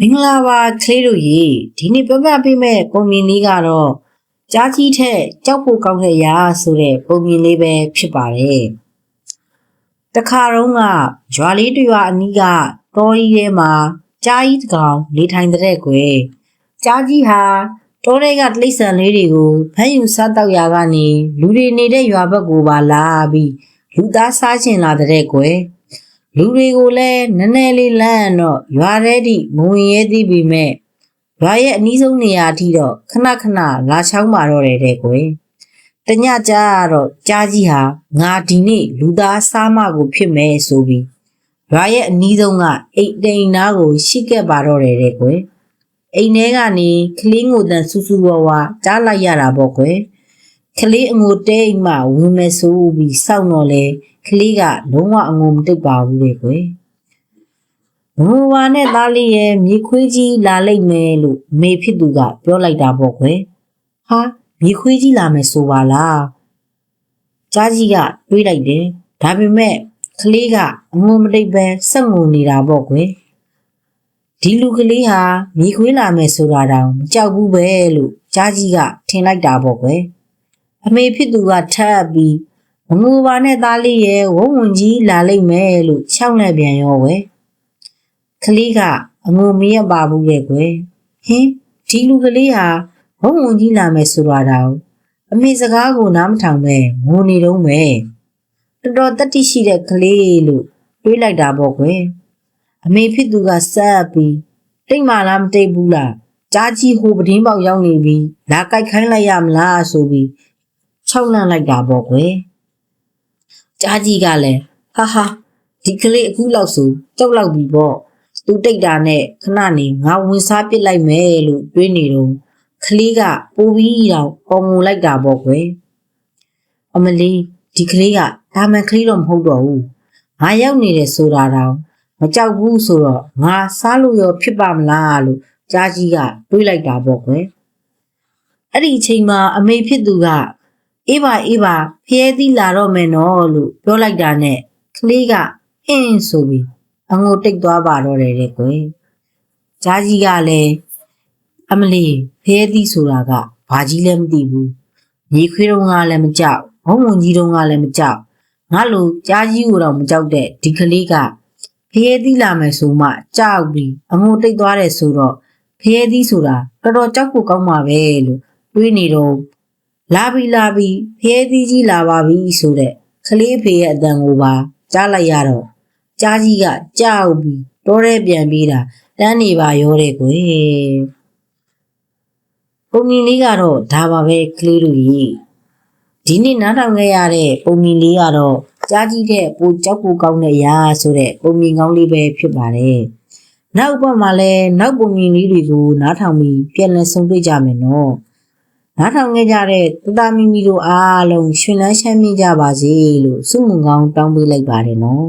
မင်္ဂလာပါကလေးတို့ရေဒီနေ့ပြပြပေးမဲ့ပုံမြင်လေးကတော့ကြားကြီးထက်ကြောက်ဖို့ကောင်းတဲ့ရာဆိုတဲ့ပုံမြင်လေးပဲဖြစ်ပါတယ်တခါတော့ကရွာလေးတစ်ရွာအနီးကတောကြီးထဲမှာကြားကြီးတစ်ကောင်နေထိုင်တဲ့ကွယ်ကြားကြီးဟာတောထဲကတိရစ္ဆာန်လေးတွေကိုဖမ်းယူစားတော့ရာကနေလူတွေနေတဲ့ရွာဘက်ကိုပါလာပြီးလူသားစားချင်လာတဲ့ကွယ် လူတွေကိုလည်းနည်းနည်းလေးလန့်တော့ရွာထဲထိမဝင်ရဲသေးပေမဲ့ရွာရဲ့အနီးဆုံးနေရာအထိတော့ခဏခဏလာချောင်းပါတော့တယ်တဲ့ကွယ်တညကြတော့ကြားကြီးဟာငါဒီနေ့လူသားစားမကိုဖြစ်မယ်ဆိုပြီးရွာရဲ့အနီးဆုံးကအိတ်တိန်နားကိုရှိခဲ့ပါတော့တယ်တဲ့ကွယ်အိမ်ထဲကနေကလေးငိုတန်ဆူဆူဝါဝါကြားလိုက်ရတာပေါ့ကွယ် ကလေးအငိုတဲအိမ်မှဝင်မယ်ဆိုပြီးစောင့်တော့လေကလေးကလုံးဝအငုံမတိတ်ပါဘူးလေကွယ်ဘဝဝါနဲ့သားလေးရဲ့မြေခွေးကြီးလာလိုက်မယ်လို့အမေဖြစ်သူကပြောလိုက်တာပေါ့ကွယ်ဟာမြေခွေးကြီးလာမယ်ဆိုပါလားကြားကြီးကတွေးလိုက်တယ်ဒါပေမဲ့ကလေးကအငုံမတိတ်ပဲစက်ငုံနေတာပေါ့ကွယ်ဒီလူကလေးဟာမြေခွေးလာမယ်ဆိုတာတောင်မကြောက်ဘူးပဲလို့ကြားကြီးကထင်လိုက်တာပေါ့ကွယ် အမေဖြစ်သူကထပ်ပြီးမငိုပါနဲ့သားလေးရဲ့ဝုံဝင်ကြီးလာလိမ့်မယ်လို့ရှောက်နေပြန်ရောဝဲကလေးကအငိုမရပါဘူးလေကွယ်ဟင်းဒီလူကလေးဟာဝုံဝင်ကြီးလာမယ်ဆိုတော့အမေစကားကိုနားမထောင်ပဲငိုနေတော့မယ်တော်တော်တတိရှိတဲ့ကလေးလို့တွေးလိုက်တာပေါ့ကွယ်အမေဖြစ်သူကဆက်ပြီးတိတ်မှလားမတိတ်ဘူးလားကြားကြီးဟိုပတင်းပေါက်ရောက်နေပြီလာကြိုက်ခိုင်းလိုက်ရမလားဆိုပြီး ခြောက်လန့်လိုက်တာပေါ့ကွယ်ကြားကြီးကလည်းဟာဟာဒီကလေးအခုလောက်ဆိုကြောက်လောက်ပြီပေါ့သူတိတ်တာနဲ့ခဏနေငါဝင်စားပစ်လိုက်မယ်လို့တွေးနေတော့ကလေးကပိုးပြီးတော့ပုံငိုလိုက်တာပေါ့ကွယ်အမလီဒီကလေးကဒါမှန်ကလေးတော့မဟုတ်တော့ဘူးငါရောက်နေတယ်ဆိုတာတော့မကြောက်ဘူးဆိုတော့ငါစားလို့ရောဖြစ်ပါမလားလို့ကြားကြီးကတွေးလိုက်တာပေါ့ကွယ်အဲ့ဒီအချိန်မှာအမေဖြစ်သူက အေးပါအေးပါဖျဲသီးလာတော့မယ်နော်လို့ပြောလိုက်တာနဲ့ကလေးကဟင်းဆိုပြီးအငိုတိတ်သွားပါတော့တယ်တဲ့ကွယ်ဂျာကြီးကလည်းအမလီဖျဲသီးဆိုတာကဘာကြီးလည်းမသိဘူးညီခွေးတုံးကလည်းမကြောက်ဘုံဝင်ကြီးတုံးကလည်းမကြောက်ငါလိုကြားကြီးကိုတော့မကြောက်တဲ့ဒီကလေးကဖျဲသီးလာမယ်ဆိုမှကြောက်ပြီးအငိုတိတ်သွားတယ်ဆိုတော့ဖျဲသီးဆိုတာတော်တော်ကြောက်ဖို့ကောင်းပါပဲလို့တွေးနေတော့ လာပြီလာပြီဖျဲသီးကြီးလာပါပြီဆိုတဲ့ကလေးဖေရဲ့အတန်ကိုပါကြားလိုက်ရတော့ကြားကြီးကကြောက်ပြီးတောထဲပြန်ပြေးတာတန်းနေပါရောတဲ့ကွယ်ပုံမြင်လေးကတော့ဒါပါပဲကလေးတို့ကြီးဒီနေ့နားထောင်ခဲ့ရတဲ့ပုံမြင်လေးကတော့ကြားကြီးတဲ့ပိုကြောက်ကိုကောင်းတဲ့ရာဆိုတဲ့ပုံမြင်ကောင်းလေးပဲဖြစ်ပါတယ်နောက်ဘက်မှာလည်းနောက်ပုံမြင်လေးတွေကိုနားထောင်ပြီးပြန်လည်ဆုံတွေ့ကြမယ်နော် နားထောင်ခဲ့ကြတဲ့တသားမီမီတို့အားလုံးရှင်လန်းချမ်းမြေ့ကြပါစေလို့ဆုမွန်ကောင်းတောင်းပေးလိုက်ပါတယ်နော်